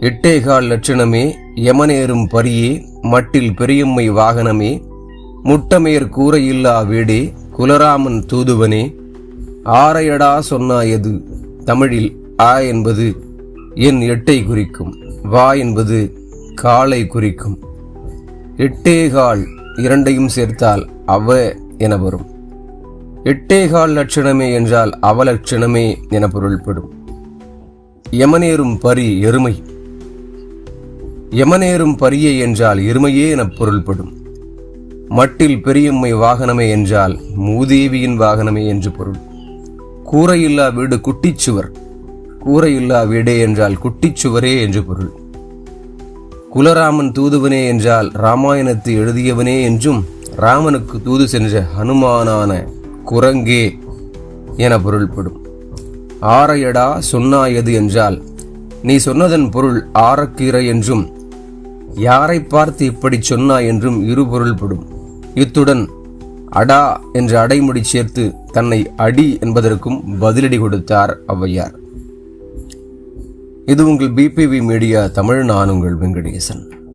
எட்டேகால் லட்சணமே யமனேறும் பரியே மட்டில் பெரியம்மை வாகனமே முட்டமேர் கூரையில்லா வீடே குலராமன் தூதுவனே. ஆரையடா சொன்னாயது தமிழில் ஆ என்பது என் எட்டை குறிக்கும் வா என்பது காலை குறிக்கும். எட்டேகால் இரண்டையும் சேர்த்தால் அவ என வரும். எட்டேகால் லட்சணமே என்றால் அவலட்சணமே என பொருள்படும். யமனேறும் பரி எருமை. எமனேறும் பரியை என்றால் எருமையே எனப் பொருள்படும். மட்டில் பெரியம்மை வாகனமே என்றால் மூதேவியின் வாகனமே என்று பொருள். கூரையில்லா வீடு குட்டிச்சுவர் கூரையில்லா வீடே என்றால் குட்டிச்சுவரே என்று பொருள். குலராமன் தூதுவனே என்றால் ராமாயணத்தை எழுதியவனே என்றும் ராமனுக்கு தூது சென்ற ஹனுமானான குரங்கே என பொருள்படும். ஆரையடா சொன்னாயது என்றால் நீ சொன்னதன் பொருள் ஆரக்கீரை என்றும் யாரை பார்த்து இப்படி சொன்னாய் என்றும் இரு பொருள்படும் இத்துடன் அடா என்ற அடைமுடி சேர்த்து தன்னை அடி என்பதற்கும் பதிலடி கொடுத்தார் ஔவையார். இது உங்கள் பிபிவி மீடியா தமிழ் நான் உங்கள் வெங்கடேசன்.